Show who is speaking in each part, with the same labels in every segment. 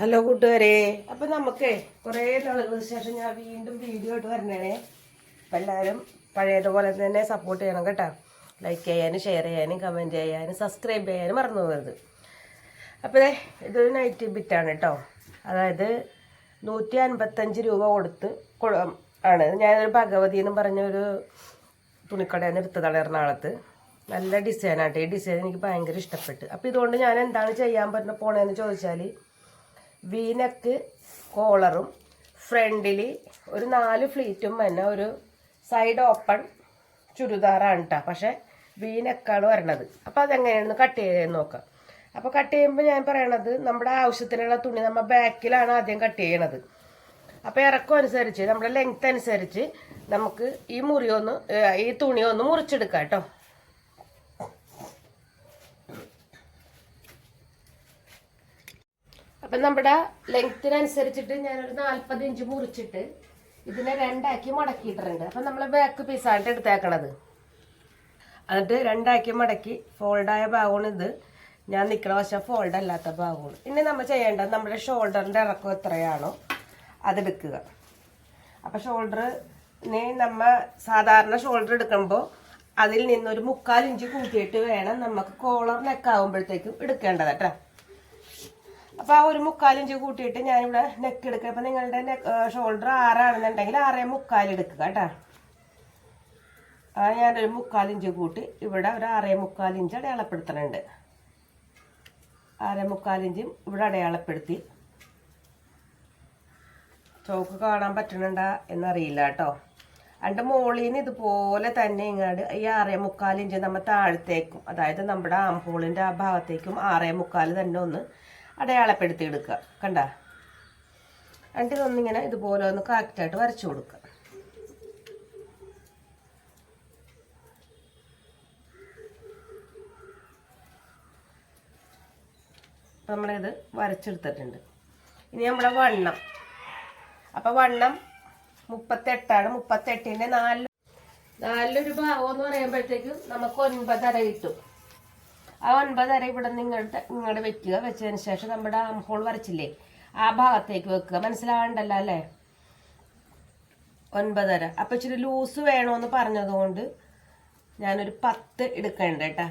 Speaker 1: Hello കൂട്ടുകാരെ. അപ്പൊ നമുക്ക് കുറേ നാളുകൾക്ക് ശേഷം ഞാൻ വീണ്ടും വീഡിയോ ഇട്ട് വരണേ അപ്പം എല്ലാവരും പഴയതുപോലെ തന്നെ സപ്പോർട്ട് ചെയ്യണം കേട്ടോ. ലൈക്ക് ചെയ്യാനും ഷെയർ ചെയ്യാനും കമന്റ് ചെയ്യാനും സബ്സ്ക്രൈബ് ചെയ്യാനും മറന്നു പോകരുത്. അപ്പോൾ ഇതൊരു നൈറ്റ് ബിറ്റാണ് കേട്ടോ. അതായത് നൂറ്റി അൻപത്തഞ്ച് രൂപ കൊടുത്ത് ആണ്. ഞാനൊരു ഭഗവതി എന്ന് പറഞ്ഞൊരു തുണിക്കടയിൽ നിന്ന് എടുത്തതാണ് നല്ല ഡിസൈനാട്ടെ ഈ ഡിസൈൻ എനിക്ക് ഭയങ്കര ഇഷ്ടപ്പെട്ടു. അപ്പോൾ ഇതുകൊണ്ട് ഞാൻ എന്താണ് ചെയ്യാൻ പറ്റുന്ന പോണേന്ന് ചോദിച്ചാൽ വീനക്ക് കോളറും ഫ്രണ്ടിൽ ഒരു നാല് ഫ്ലീറ്റും തന്നെ ഒരു സൈഡ് ഓപ്പൺ ചുരിദാറാണ് കേട്ടോ പക്ഷേ വീനക്കാണ് വരണത്. അപ്പോൾ അതെങ്ങനെയാണെന്ന് കട്ട് ചെയ്യാൻ നോക്കാം. അപ്പോൾ കട്ട് ചെയ്യുമ്പോൾ ഞാൻ പറയണത് നമ്മുടെ ആവശ്യത്തിനുള്ള തുണി നമ്മൾ ബാക്കിലാണ് ആദ്യം കട്ട് ചെയ്യണത്. അപ്പോൾ ഇറക്കം അനുസരിച്ച് നമ്മുടെ ലെങ്ത് അനുസരിച്ച് നമുക്ക് ഈ മുറിയൊന്ന് ഈ തുണി ഒന്ന് മുറിച്ചെടുക്കാം കേട്ടോ അപ്പം നമ്മുടെ ലെങ്ത്തിനനുസരിച്ചിട്ട് ഞാനൊരു നാൽപ്പത് ഇഞ്ച് മുറിച്ചിട്ട് ഇതിനെ രണ്ടാക്കി മടക്കിയിട്ടുണ്ട് അപ്പം നമ്മൾ ബാക്ക് പീസായിട്ട് എടുത്തേക്കണത്. എന്നിട്ട് രണ്ടാക്കി മടക്കി ഫോൾഡായ ഭാഗമാണ് ഇത്. ഞാൻ നിൽക്കണ വശം ഫോൾഡ് അല്ലാത്ത ഭാഗമാണ്. ഇനി നമ്മൾ ചെയ്യേണ്ടത് നമ്മുടെ ഷോൾഡറിന്റെ ഇറക്കം എത്രയാണോ അതെടുക്കുക. അപ്പോൾ ഷോൾഡർ നമ്മ സാധാരണ ഷോൾഡർ എടുക്കുമ്പോൾ അതിൽ നിന്നൊരു മുക്കാൽ ഇഞ്ച് കൂട്ടിയിട്ട് വേണം നമുക്ക് കോളർ നെക്കാവുമ്പോഴത്തേക്കും എടുക്കേണ്ടത് കേട്ടോ. അപ്പോൾ ആ ഒരു മുക്കാലിഞ്ച് കൂട്ടിയിട്ട് ഞാനിവിടെ നെക്ക് എടുക്കുക അപ്പോൾ നിങ്ങളുടെ നെക്ക് ഷോൾഡർ ആറാണെന്നുണ്ടെങ്കിൽ ആറേ മുക്കാൽ എടുക്കുക കേട്ടോ. ആ ഞാനൊരു മുക്കാലിഞ്ച് കൂട്ടി ഇവിടെ ഒരു ആറേ മുക്കാലിഞ്ച് അടയാളപ്പെടുത്തണുണ്ട്. ആറേ മുക്കാലിഞ്ചും ഇവിടെ അടയാളപ്പെടുത്തി. ചോക്ക് കാണാൻ പറ്റണുണ്ടാ എന്നറിയില്ല കേട്ടോ. അതിന്റെ മുകളിൽ നിന്ന് ഇതുപോലെ തന്നെ ഇങ്ങോട്ട് ഈ ആറേ മുക്കാലിഞ്ച് നമ്മൾ താഴത്തേക്കും അതായത് നമ്മുടെ ആംഹോളിന്റെ ആ ഭാഗത്തേക്കും ആറേ മുക്കാൽ തന്നെ ഒന്ന് അടയാളപ്പെടുത്തി എടുക്കുക കണ്ട? രണ്ടിലൊന്നിങ്ങനെ ഇതുപോലെ ഒന്ന് കറക്റ്റായിട്ട് വരച്ചു കൊടുക്കുക. നമ്മളിത് വരച്ചെടുത്തിട്ടുണ്ട്. ഇനി നമ്മുടെ വണ്ണം. അപ്പം വണ്ണം മുപ്പത്തെട്ടാണ്. മുപ്പത്തെട്ടിന്റെ നാല് നാലിലൊരു ഭാഗം എന്ന് പറയുമ്പോഴത്തേക്കും നമുക്ക് ഒൻപതര കിട്ടും. ആ ഒൻപതര ഇവിടെ നിന്ന് ഇങ്ങോട്ട് ഇങ്ങോട്ട് വെക്കുക. വെച്ചതിന് ശേഷം നമ്മുടെ ഹോൾ വരച്ചില്ലേ? ആ ഭാഗത്തേക്ക് വെക്കുക. മനസ്സിലാവണ്ടല്ലോ അല്ലേ? ഒൻപതര അപ്പം ഇച്ചിരി ലൂസ് വേണമെന്ന് പറഞ്ഞതുകൊണ്ട് ഞാനൊരു പത്ത് എടുക്കണ്ട കേട്ടാ.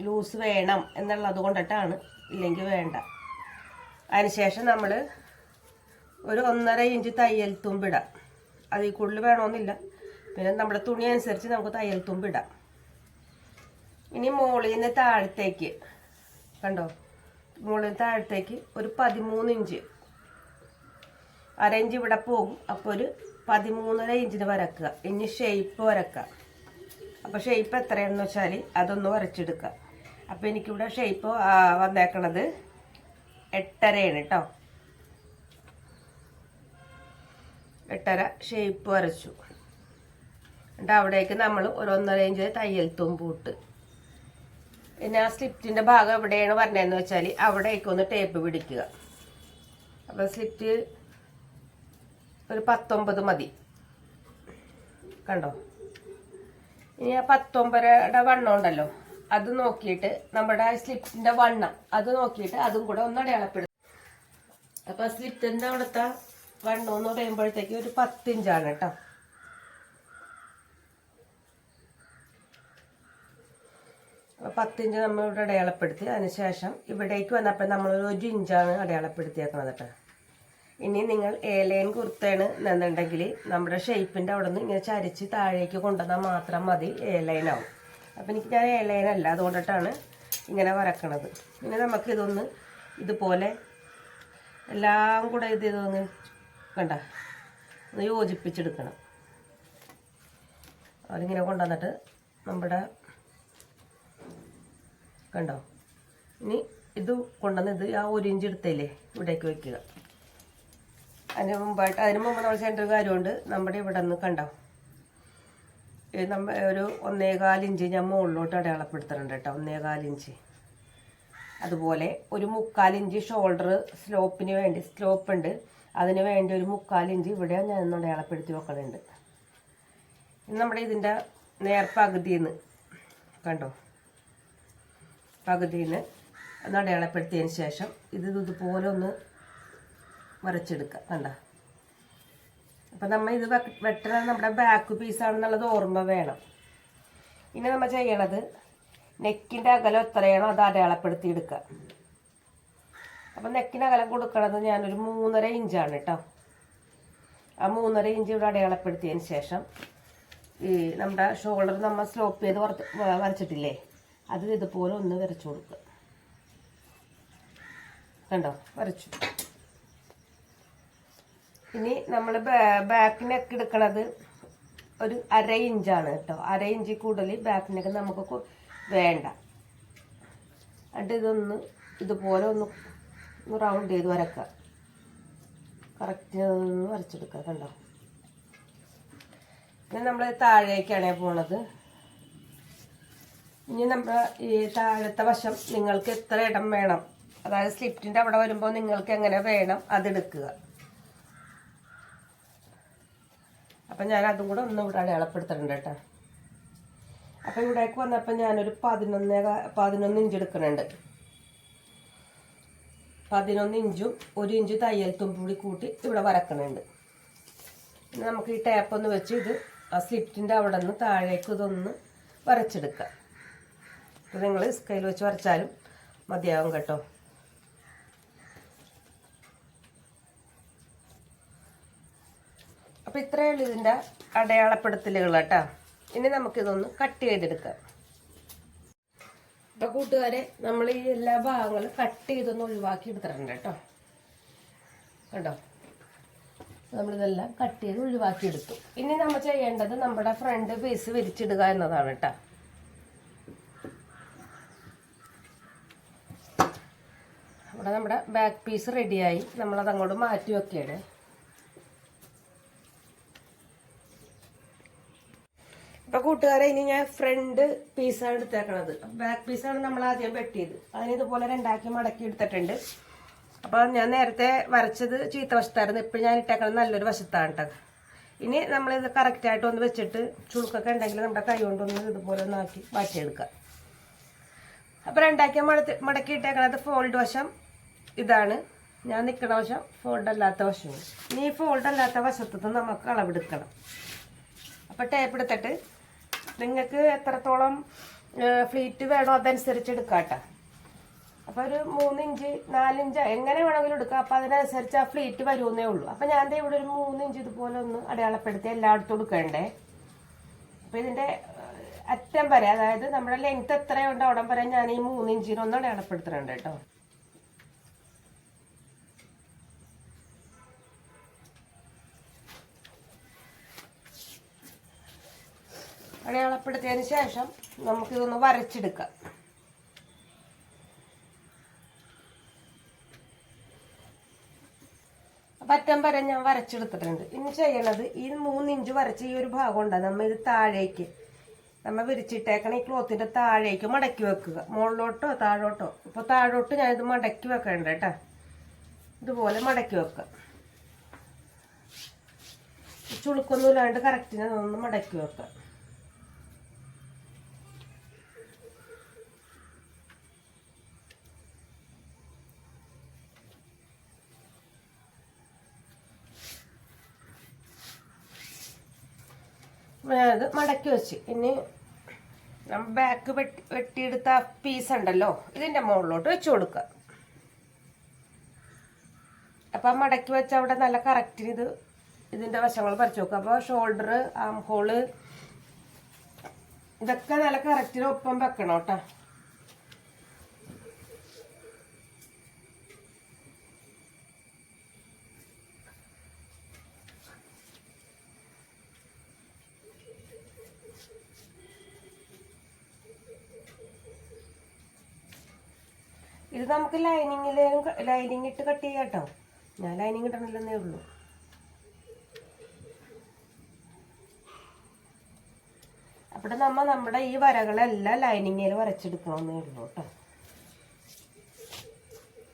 Speaker 1: ലൂസ് വേണം എന്നുള്ളത് കൊണ്ടിട്ടാണ്. ഇല്ലെങ്കിൽ വേണ്ട. അതിനുശേഷം നമ്മൾ ഒരു ഒന്നര ഇഞ്ച് തയ്യൽ തുമ്പിടാം അതിൽ കൂടുതൽ വേണമെന്നില്ല പിന്നെ നമ്മുടെ തുണി അനുസരിച്ച് നമുക്ക് തയ്യൽ തുമ്പിടാം ഇനി മുകളിൽ നിന്ന് താഴത്തേക്ക്. കണ്ടോ? മുകളിൽ നിന്ന് താഴത്തേക്ക് ഒരു പതിമൂന്ന് ഇഞ്ച്. അര ഇഞ്ച് ഇവിടെ പോകും. അപ്പോൾ ഒരു പതിമൂന്നര ഇഞ്ചിന് വരക്കുക. ഇനി ഷേപ്പ് വരക്കുക. അപ്പോൾ ഷേപ്പ് എത്രയാണെന്ന് വെച്ചാൽ അതൊന്ന് വരച്ചെടുക്കുക. അപ്പോൾ എനിക്കിവിടെ ഷേപ്പ് വന്നേക്കണത് എട്ടരയാണ് കേട്ടോ എട്ടര ഷേപ്പ് വരച്ചു. എന്നിട്ട് അവിടേക്ക് നമ്മൾ ഒരു ഒന്നര ഇഞ്ച് തയ്യൽ തുമ്പൂട്ട് പിന്നെ ആ സ്ലിപ്റ്റിന്റെ ഭാഗം എവിടെയാണ് പറഞ്ഞതെന്ന് വെച്ചാൽ അവിടേക്ക് ഒന്ന് ടേപ്പ് പിടിക്കുക. അപ്പോൾ സ്ലിപ്റ്റ് ഒരു പത്തൊമ്പത് മതി. കണ്ടോ? ഇനി ആ പത്തൊമ്പതയുടെ വണ്ണം ഉണ്ടല്ലോ അത് നോക്കിയിട്ട് നമ്മുടെ ആ സ്ലിപ്റ്റിന്റെ വണ്ണം അത് നോക്കിയിട്ട് അതും കൂടെ ഒന്ന് അടയാളപ്പെടുത്തും അപ്പോൾ സ്ലിപ്റ്റിന്റെ അവിടുത്തെ വണ്ണം എന്ന് പറയുമ്പോഴത്തേക്ക് ഒരു പത്തിഞ്ചാണ് കേട്ടോ. പത്തിഞ്ച് നമ്മൾ ഇവിടെ അടയാളപ്പെടുത്തി. അതിനുശേഷം ഇവിടേക്ക് വന്നപ്പോൾ നമ്മൾ ഒരു ഇഞ്ചാണ് അടയാളപ്പെടുത്തിയേക്കുന്നത് കേട്ടോ. ഇനി നിങ്ങൾ എ ലൈൻ കുർത്തയാണ് എന്നുണ്ടെങ്കിൽ നമ്മുടെ ഷേപ്പിന്റെ അവിടെ നിന്ന് ഇങ്ങനെ ചരിച്ച് താഴേക്ക് കൊണ്ടുവന്നാൽ മാത്രം മതി ലൈൻ ആവും അപ്പം എനിക്ക് ഞാൻ ലൈൻ അല്ല അതുകൊണ്ടിട്ടാണ് ഇങ്ങനെ വരക്കണത്. പിന്നെ നമുക്ക് ഇതൊന്ന് ഇതുപോലെ എല്ലാം കൂടെ ഇത് ഇതൊന്ന് കണ്ട ഒന്ന് യോജിപ്പിച്ചെടുക്കണം. അതിങ്ങനെ കൊണ്ടുവന്നിട്ട് നമ്മുടെ കണ്ടോ? ഇനി ഇത് കൊണ്ടുവന്ന് ഇത് ആ ഒരു ഇഞ്ച് എടുത്തല്ലേ ഇവിടേക്ക് വെക്കുക. അതിന് മുമ്പായിട്ട് അതിന് മുമ്പ് നമ്മൾ ചെയ്യേണ്ട ഒരു കാര്യമുണ്ട്. നമ്മുടെ ഇവിടെ നിന്ന് കണ്ടോ? നമ്മ ഒരു ഒന്നേകാലിഞ്ച് ഞാൻ മുകളിലോട്ട് അടയാളപ്പെടുത്തുന്നുണ്ട് കേട്ടോ. ഒന്നേകാലിഞ്ച് അതുപോലെ ഒരു മുക്കാലിഞ്ച് ഷോൾഡർ സ്ലോപ്പിന് വേണ്ടി സ്ലോപ്പ് ഉണ്ട്. അതിന് വേണ്ടി ഒരു മുക്കാലിഞ്ച് ഇവിടെ ഞാൻ ഒന്ന് അടയാളപ്പെടുത്തി വെക്കുന്നുണ്ട് ഇനി നമ്മുടെ ഇതിന്റെ നേർപ്പകുതിയിൽ നിന്ന് കണ്ടോ? പകുതിയിൽ ഒന്ന് ശേഷം ഇത് ഇതുപോലെ ഒന്ന് വരച്ചെടുക്കുക കണ്ട? അപ്പം നമ്മൾ ഇത് വെട്ടുന്നത് നമ്മുടെ ബാക്ക് പീസാണെന്നുള്ളത് ഓർമ്മ വേണം. ഇനി നമ്മൾ ചെയ്യണത് നെക്കിന്റെ അകലം എത്രയാണോ അത് അടയാളപ്പെടുത്തി എടുക്കുക. അപ്പം നെക്കിന് അകലം കൊടുക്കണത് ഞാനൊരു മൂന്നര ഇഞ്ചാണ് കേട്ടോ ആ മൂന്നര ഇഞ്ച് ഇവിടെ അടയാളപ്പെടുത്തിയതിന് ശേഷം ഈ നമ്മുടെ ഷോൾഡർ നമ്മൾ സ്ലോപ്പ് ചെയ്ത് വരച്ചിട്ടില്ലേ? അത് ഇതുപോലെ ഒന്ന് വരച്ചു കൊടുക്കുക കണ്ടോ? വരച്ചു. ഇനി നമ്മൾ ബാക്ക് നെക്ക് എടുക്കണത് ഒരു അര ഇഞ്ചാണ് കേട്ടോ. അര ഇഞ്ച് കൂടുതൽ ബാക്ക് നെക്ക് നമുക്ക് വേണ്ട. എന്നിട്ട് ഇതൊന്ന് ഇതുപോലെ ഒന്ന് ഒന്ന് റൗണ്ട് ചെയ്ത് വരക്കുക കറക്റ്റ് വരച്ചെടുക്കുക കണ്ടോ? പിന്നെ നമ്മൾ താഴേക്കാണ് പോണത്. ഇനി നമ്മൾ ഈ താഴത്തെ വശം നിങ്ങൾക്ക് എത്ര ഇടം വേണം? അതായത് സ്ലിപ്റ്റിന്റെ അവിടെ വരുമ്പോൾ നിങ്ങൾക്ക് എങ്ങനെ വേണം അതെടുക്കുക. അപ്പം ഞാൻ അതും കൂടെ ഒന്ന് ഇവിടെ അടയാളപ്പെടുത്തുന്നുണ്ട് കേട്ടോ. അപ്പം ഇവിടേക്ക് വന്നപ്പോൾ ഞാനൊരു പതിനൊന്ന് പതിനൊന്ന് ഇഞ്ച് എടുക്കുന്നുണ്ട്. പതിനൊന്ന് ഇഞ്ചും ഒരു ഇഞ്ച് തയ്യൽ തുമ്പ് കൂടി കൂട്ടി ഇവിടെ വരക്കണുണ്ട്. നമുക്ക് ഈ ടാപ്പ് ഒന്ന് വെച്ച് ഇത് ആ സ്ലിപ്റ്റിന്റെ അവിടെ നിന്ന് താഴേക്ക് ഇതൊന്ന് വരച്ചെടുക്കാം. ഇത് നിങ്ങൾ സ്കെയിൽ വെച്ച് വരച്ചാലും മതിയാവും കേട്ടോ. അപ്പോൾ ഇത്രയേ ഉള്ളൂ ഇതിന്റെ അടയാളപ്പെടുത്തലുകൾ കേട്ടോ. ഇനി നമുക്കിതൊന്ന് കട്ട് ചെയ്തെടുക്കാം. അപ്പോൾ കൂട്ടുകാരെ നമ്മൾ ഈ എല്ലാ ഭാഗങ്ങളും കട്ട് ചെയ്തൊന്ന് ഒഴിവാക്കി എടുത്തിട്ടുണ്ട് കേട്ടോ. കണ്ടോ? നമ്മളിതെല്ലാം കട്ട് ചെയ്ത് ഒഴിവാക്കി എടുത്തു. ഇനി നമ്മൾ ചെയ്യേണ്ടത് നമ്മുടെ ഫ്രണ്ട് പീസ് വിരിച്ചിടുക എന്നതാണ് കേട്ടോ. നമ്മുടെ ബാക്ക് പീസ് റെഡിയായി നമ്മളത് അങ്ങോട്ട് മാറ്റി വെക്കുകയാണ്. ഇപ്പൊ കൂട്ടുകാരെ ഇനി ഞാൻ ഫ്രണ്ട് പീസാണ് എടുത്തേക്കണത്. ബാക്ക് പീസാണ് നമ്മൾ ആദ്യം വെട്ടിയത്. അതിന് ഇതുപോലെ രണ്ടാക്കി മടക്കി എടുത്തിട്ടുണ്ട്. അപ്പൊ ഞാൻ നേരത്തെ വരച്ചത് ചീത്ത വശത്തായിരുന്നു. ഇപ്പൊ ഞാൻ ഇട്ടേക്കണത് നല്ലൊരു വശത്താണ് കേട്ടോ ഇനി നമ്മളിത് കറക്റ്റായിട്ട് ഒന്ന് വെച്ചിട്ട് ചുളുക്കൊക്കെ ഉണ്ടെങ്കിൽ നമ്മുടെ കൈ കൊണ്ടൊന്ന് ഇതുപോലെ ഒന്നാക്കി മാറ്റിയെടുക്കാം. അപ്പൊ രണ്ടാക്കി മടത്തി മടക്കി ഇട്ടേക്കണത് ഫോൾഡ് വശം. ഇതാണ്. ഞാൻ നിൽക്കണ വശം ഫോൾഡ് അല്ലാത്ത വശവും ഇനി ഈ ഫോൾഡ് വശത്തുനിന്ന് നമുക്ക് അളവെടുക്കണം. അപ്പോൾ ടേപ്പ് എടുത്തിട്ട് നിങ്ങൾക്ക് എത്രത്തോളം ഫ്ലീറ്റ് വേണോ അതനുസരിച്ച് എടുക്കാട്ടോ അപ്പോൾ ഒരു മൂന്നിഞ്ച് നാലിഞ്ച് എങ്ങനെ വേണമെങ്കിലും എടുക്കാം. അപ്പോൾ അതിനനുസരിച്ച് ആ ഫ്ലീറ്റ് വരുമെന്നേ ഉള്ളൂ. അപ്പോൾ ഞാൻ ഇവിടെ ഒരു മൂന്നിഞ്ച് ഇതുപോലെ ഒന്ന് അടയാളപ്പെടുത്തി എല്ലായിടത്തും എടുക്കണ്ടേ. അപ്പോൾ ഇതിന്റെ അറ്റം വരെ അതായത് നമ്മുടെ ലെങ്ത് എത്രയുണ്ടോ അവിടം വരെ ഞാൻ ഈ മൂന്നിഞ്ചിനൊന്ന് അടയാളപ്പെടുത്തുന്നുണ്ട് കേട്ടോ. അടയാളപ്പെടുത്തിയതിന് ശേഷം നമുക്കിതൊന്ന് വരച്ചെടുക്കാം. പറ്റം വരെ ഞാൻ വരച്ചെടുത്തിട്ടുണ്ട്. ഇനി ചെയ്യണത് ഈ മൂന്നിഞ്ച് വരച്ച് ഈ ഒരു ഭാഗം ഉണ്ട്? നമ്മൾ ഇത് താഴേക്ക്. നമ്മൾ വിരിച്ചിട്ടേക്കണ ഈ ക്ലോത്തിന്റെ താഴേക്ക് മടക്കി വെക്കുക. മുകളിലോട്ടോ താഴോട്ടോ? ഇപ്പോൾ താഴോട്ട് ഞാനിത് മടക്കി വെക്കണ്ട കേട്ടോ. ഇതുപോലെ മടക്കി വെക്കുക ചുളുക്കൊന്നുമില്ലാണ്ട് കറക്റ്റിനെ ഒന്ന് മടക്കി വെക്കുക ഞാനത് മടക്കി വെച്ച്. ഇനി നമ്മൾ ബാക്ക് വെട്ടി വെട്ടിയെടുത്ത പീസ് ഉണ്ടല്ലോ ഇതിന്റെ മുകളിലോട്ട് വെച്ച് കൊടുക്കുക. അപ്പം മടക്കി വെച്ച അവിടെ നല്ല കറക്റ്റിന് ഇത് ഇതിന്റെ വശങ്ങൾ പറിച്ചു നോക്കുക അപ്പോൾ ഷോൾഡർ ആം ഹോൾ ഇതൊക്കെ നല്ല കറക്റ്റിന് ഒപ്പം വെക്കണം കേട്ടോ. ഇത് നമുക്ക് ലൈനിങ്ങിലും ലൈനിങ് ഇട്ട് കട്ട് ചെയ്യാം കേട്ടോ. ഞാൻ ലൈനിങ് ഇടണില്ലെന്നേ ഉള്ളൂ. അവിടെ നമ്മ നമ്മുടെ ഈ വരകളെല്ലാം ലൈനിങ്ങിൽ വരച്ചെടുക്കണമെന്നേ ഉള്ളൂ കേട്ടോ.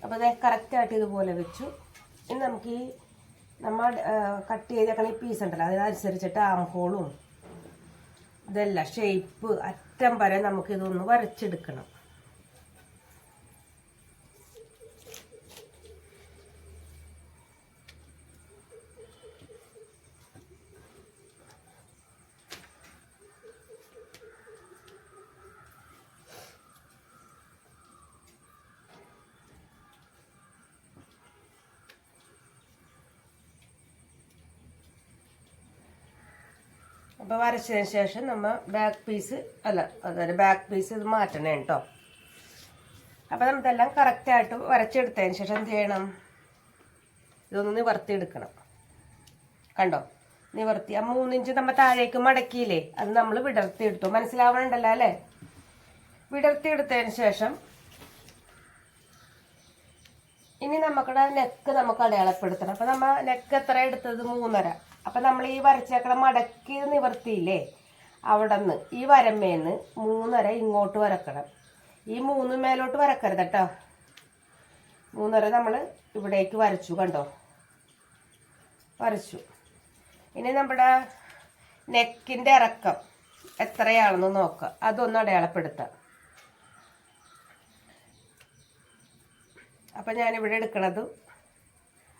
Speaker 1: അപ്പോൾ അത് കറക്റ്റായിട്ട് ഇതുപോലെ വെച്ചു. ഇനി നമുക്ക് ഈ നമ്മൾ കട്ട് ചെയ്തേക്കണ ഈ പീസ് ഉണ്ടല്ലോ അതിനനുസരിച്ചിട്ട് ആം ഹോളും ഇതെല്ലാം ഷേപ്പ് അറ്റം വരെ നമുക്കിതൊന്ന് വരച്ചെടുക്കണം. അപ്പോൾ വരച്ചതിന് ശേഷം നമ്മൾ ബാക്ക് പീസ് അല്ല അതായത് ബാക്ക് പീസ് ഇത് മാറ്റണേ കേട്ടോ അപ്പോൾ നമുക്കെല്ലാം കറക്റ്റായിട്ട് വരച്ചെടുത്തതിന് ശേഷം എന്ത് ചെയ്യണം? ഇതൊന്ന് നിവർത്തിയെടുക്കണം. കണ്ടോ? നിവർത്തി. ആ മൂന്നിഞ്ച് നമ്മൾ താഴേക്ക് മടക്കിയില്ലേ അത് നമ്മൾ വിടർത്തിയെടുത്തു. മനസ്സിലാവണുണ്ടല്ലോ അല്ലേ? വിടർത്തിയെടുത്തതിന് ശേഷം ഇനി നമുക്കിടെ നെക്ക് നമുക്ക് അടയാളപ്പെടുത്തണം. അപ്പം നമ്മൾ നെക്ക് എത്ര എടുത്തത്? മൂന്നര. അപ്പം നമ്മൾ ഈ വരച്ചേക്കണ മടക്കി നിവർത്തിയില്ലേ? അവിടെ നിന്ന് ഈ വരമ്മേന്ന് മൂന്നര ഇങ്ങോട്ട് വരക്കണം. ഈ മൂന്ന് മേലോട്ട് വരക്കരുത് കേട്ടോ മൂന്നര നമ്മൾ ഇവിടേക്ക് വരച്ചു കണ്ടോ? വരച്ചു. ഇനി നമ്മുടെ നെക്കിന്റെ ഇറക്കം എത്രയാണെന്ന് നോക്കുക അതൊന്ന് അടയാളപ്പെടുത്താം. അപ്പം ഞാനിവിടെ എടുക്കണത്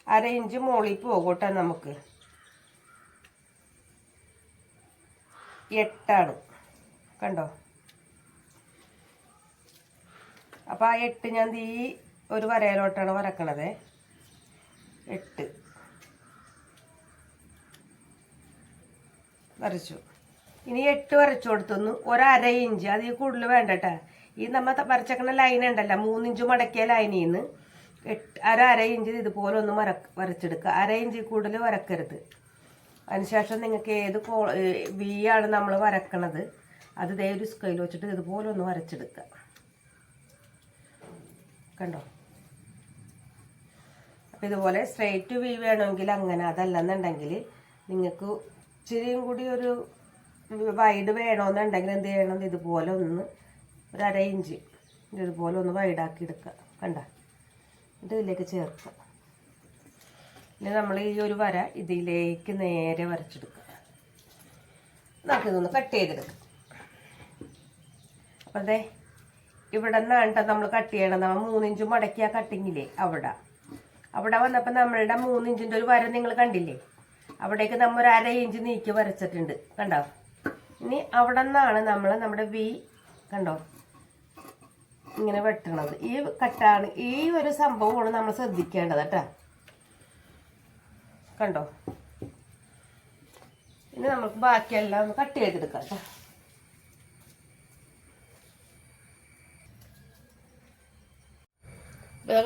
Speaker 1: അര ഇഞ്ച് മുകളിൽ പോകട്ടെ നമുക്ക്. എട്ടാണ്. കണ്ടോ? അപ്പോൾ ആ എട്ട് ഞാൻ ഈ ഒരു വരയിലോട്ടാണ് വരക്കണത്. എട്ട്. വരച്ചു. ഇനി എട്ട് വരച്ചു കൊടുത്തൊന്ന് ഒരര ഇഞ്ച്. അതിൽ കൂടുതൽ വേണ്ടട്ടെ. ഈ നമ്മൾ വരച്ചേക്കണ ലൈൻ ഉണ്ടല്ലോ മൂന്നിഞ്ച് മടക്കിയ ലൈനിൽ നിന്ന് എട്ട് അര അര ഇഞ്ച് ഇതുപോലെ ഒന്ന് വര വരച്ചെടുക്കുക. അര ഇഞ്ച് കൂടുതൽ വരക്കരുത്. അതിനുശേഷം നിങ്ങൾക്ക് ഏത് കോ വി ആണ് നമ്മൾ വരക്കണത്. അത് ദേ ഒരു സ്കെയിൽ വെച്ചിട്ട് ഇതുപോലെ ഒന്ന് വരച്ചെടുക്കുക. കണ്ടോ? അപ്പം ഇതുപോലെ സ്ട്രെയിറ്റ് വി വേണമെങ്കിൽ അങ്ങനെ അതല്ലെന്നുണ്ടെങ്കിൽ നിങ്ങൾക്ക് ഇച്ചിരിയും കൂടി ഒരു വൈഡ് വേണമെന്നുണ്ടെങ്കിൽ എന്ത് ചെയ്യണം? ഇതുപോലെ ഒന്ന് ഒരു അര ഇഞ്ച് ഇതുപോലെ ഒന്ന് വൈഡാക്കി എടുക്കുക. കണ്ട? ഇത് ഇതിലേക്ക് ചേർക്കുക. ഇനി നമ്മൾ ഈ ഒരു വര ഇതിലേക്ക് നേരെ വരച്ചെടുക്കുക. നമുക്കിതൊന്ന് കട്ട് ചെയ്തെടുക്കാം. അപ്പം അതെ ഇവിടെ നിന്നാണ് നമ്മൾ കട്ട് ചെയ്യണം നമ്മൾ മൂന്നിഞ്ച് മടക്കിയ കട്ടിങ്ങില്ലേ അവിടെ. അവിടെ വന്നപ്പോൾ നമ്മളുടെ മൂന്നിഞ്ചിന്റെ ഒരു വര നിങ്ങൾ കണ്ടില്ലേ? അവിടേക്ക് നമ്മൾ ഒരു അര ഇഞ്ച് നീക്കി വരച്ചിട്ടുണ്ട്. കണ്ടോ? ഇനി അവിടെ നിന്നാണ് നമ്മൾ നമ്മുടെ വി കണ്ടോ? ഇങ്ങനെ വെട്ടണത്. ഈ കട്ടാണ് ഈ ഒരു സംഭവമാണ് നമ്മൾ ശ്രദ്ധിക്കേണ്ടത് കേട്ടോ. കണ്ടോ? ഇനി നമുക്ക് ബാക്കിയെല്ലാം ഒന്ന് കട്ട് ചെയ്തെടുക്കാം കേട്ടോ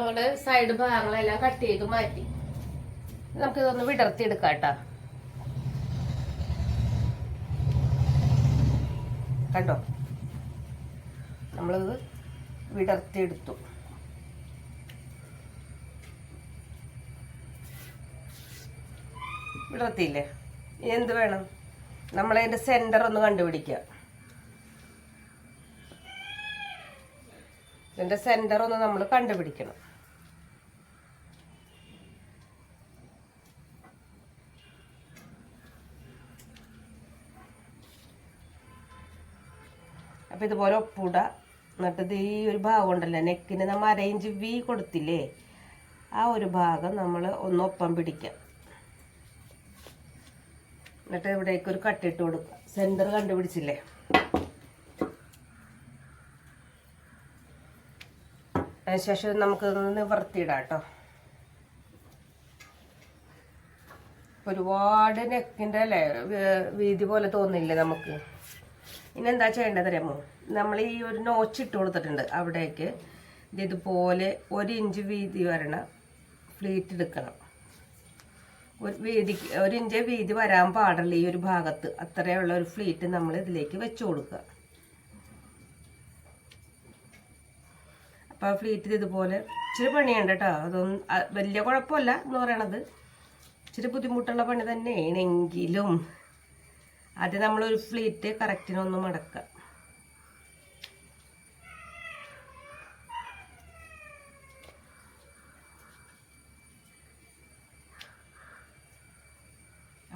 Speaker 1: നമ്മുടെ സൈഡ് ഭാഗങ്ങളെല്ലാം കട്ട് ചെയ്ത് മാറ്റി. നമുക്കിതൊന്ന് വിടർത്തിയെടുക്കാം കേട്ടോ കണ്ടോ? നമ്മളിത് വിടർത്തിയെടുത്തു. വിടർത്തിയില്ലേ എന്ത് വേണം? നമ്മളതിന്റെ സെന്റർ ഒന്ന് കണ്ടുപിടിക്കുക ഇതിന്റെ സെന്റർ ഒന്ന് നമ്മൾ കണ്ടുപിടിക്കണം. അപ്പം ഇതുപോലെ ഒപ്പിടുക എന്നിട്ട് ഈ ഒരു ഭാഗം ഉണ്ടല്ലോ നെക്കിന് നമ്മൾ അരയിഞ്ച് വി കൊടുത്തില്ലേ? ആ ഒരു ഭാഗം നമ്മൾ ഒന്നൊപ്പം പിടിക്കാം. എന്നിട്ട് ഇവിടേക്ക് ഒരു കട്ടിട്ട് കൊടുക്കുക. സെന്റർ കണ്ടുപിടിച്ചില്ലേ? അതിനുശേഷം നമുക്കിതൊന്ന് നിവർത്തിയിടാം കേട്ടോ. ഒരുപാട് നെക്കിന്റെ അല്ലേ വീതി പോലെ തോന്നില്ലേ നമുക്ക്? ഇനി എന്താ ചെയ്യേണ്ടത് അറിയാമോ? നമ്മൾ ഈ ഒരു നോച്ച് ഇട്ട് കൊടുത്തിട്ടുണ്ട് അവിടേക്ക്. ഇത് ഇതുപോലെ ഒരു ഇഞ്ച് വീതി വരണ ഫ്ലീറ്റ് എടുക്കണം. ഒരു വീതി ഒരു ഇഞ്ച് വീതി വരാൻ പാടില്ല ഈ ഒരു ഭാഗത്ത്. അത്രയുള്ള ഒരു ഫ്ലീറ്റ് നമ്മൾ ഇതിലേക്ക് വെച്ചു കൊടുക്കുക. അപ്പോൾ ഫ്ലീറ്റിൽ ഇതുപോലെ ഇച്ചിരി പണിയുണ്ട് കേട്ടോ അതൊന്നും വലിയ കുഴപ്പമില്ല എന്ന് പറയണത്. ഇച്ചിരി ബുദ്ധിമുട്ടുള്ള പണി തന്നെയാണെങ്കിലും ആദ്യം നമ്മളൊരു ഫ്ലീറ്റ് കറക്റ്റിനൊന്ന് മടക്കുക.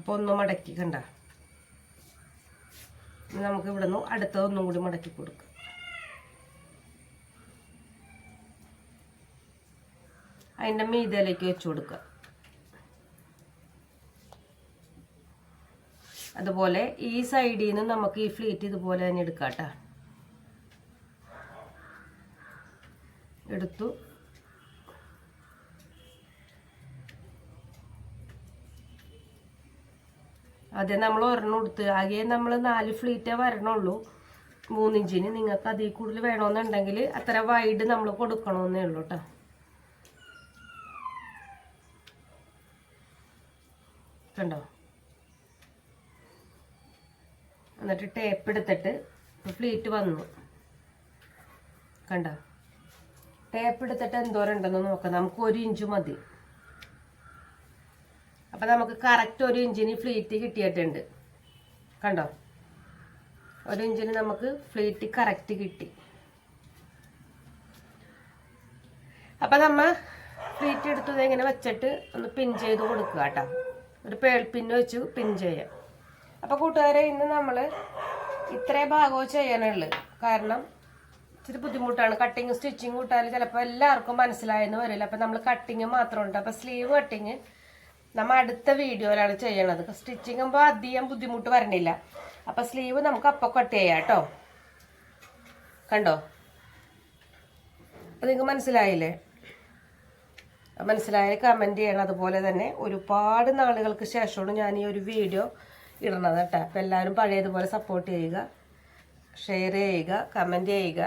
Speaker 1: അപ്പോൾ ഒന്ന് മടക്കി കണ്ട? നമുക്ക് ഇവിടെ നിന്ന് അടുത്ത ഒന്നും കൂടി മടക്കി കൊടുക്കാം. അതിന്റെ മീതയിലേക്ക് വെച്ച് കൊടുക്കുക. അതുപോലെ ഈ സൈഡിൽ നിന്ന് നമുക്ക് ഈ ഫ്ലീറ്റ് ഇതുപോലെ തന്നെ എടുക്കാം കേട്ടോ എടുത്തു. ആദ്യം നമ്മൾ ഒരെണ്ണം എടുത്ത് ആകെ നമ്മൾ നാല് ഫ്ലീറ്റേ വരണുള്ളൂ. മൂന്നിഞ്ചിന് നിങ്ങൾക്ക് അതിൽ കൂടുതൽ വേണമെന്നുണ്ടെങ്കിൽ അത്ര വൈഡ് നമ്മൾ കൊടുക്കണമെന്നേ ഉള്ളൂ കേട്ടോ കണ്ടോ? എന്നിട്ട് ടേപ്പ് എടുത്തിട്ട് ഫ്ലീറ്റ് വന്നു. കണ്ടോ? ടേപ്പ് എടുത്തിട്ട് എന്തോരം ഉണ്ടെന്ന് നോക്കാം. നമുക്ക് ഒരു ഇഞ്ച് മതി. അപ്പം നമുക്ക് കറക്റ്റ് ഒരു ഇഞ്ചിന് ഫ്ലീറ്റ് കിട്ടിയിട്ടുണ്ട്. കണ്ടോ? ഒരു ഇഞ്ചിന് നമുക്ക് ഫ്ലീറ്റ് കറക്റ്റ് കിട്ടി. അപ്പം നമ്മ ഫ്ലീറ്റ് എടുത്തത് ഇങ്ങനെ വെച്ചിട്ട് ഒന്ന് പിൻ ചെയ്ത് കൊടുക്കുക കേട്ടോ. ഒരു പേൾ പിന്ന് വെച്ച് പിൻ ചെയ്യാം. അപ്പോൾ കൂട്ടുകാരെ ഇന്ന് നമ്മൾ ഇത്രേ ഭാഗവും ചെയ്യാനുള്ളു കാരണം ഇച്ചിരി ബുദ്ധിമുട്ടാണ്. കട്ടിങ് സ്റ്റിച്ചിങ് കൂട്ടാൽ ചിലപ്പോൾ എല്ലാവർക്കും മനസ്സിലായെന്ന് വരില്ല. അപ്പം നമ്മൾ കട്ടിങ് മാത്രമുണ്ട് അപ്പം സ്ലീവ് കട്ടിങ് നമ്മൾ അടുത്ത വീഡിയോയിലാണ് ചെയ്യണത്. സ്റ്റിച്ചിങ് ആകുമ്പോൾ അധികം ബുദ്ധിമുട്ട് വരണില്ല. അപ്പോൾ സ്ലീവ് നമുക്ക് അപ്പോൾ കട്ട് ചെയ്യാം കേട്ടോ. കണ്ടോ? അപ്പം നിങ്ങൾക്ക് മനസ്സിലായില്ലേ? മനസ്സിലായ കമന്റ് ചെയ്യണം. അതുപോലെ തന്നെ ഒരുപാട് നാളുകൾക്ക് ശേഷമാണ് ഞാൻ ഈ ഒരു വീഡിയോ ഇടണത് കേട്ടോ. അപ്പം എല്ലാവരും പഴയതുപോലെ സപ്പോർട്ട് ചെയ്യുക ഷെയർ ചെയ്യുക കമന്റ് ചെയ്യുക.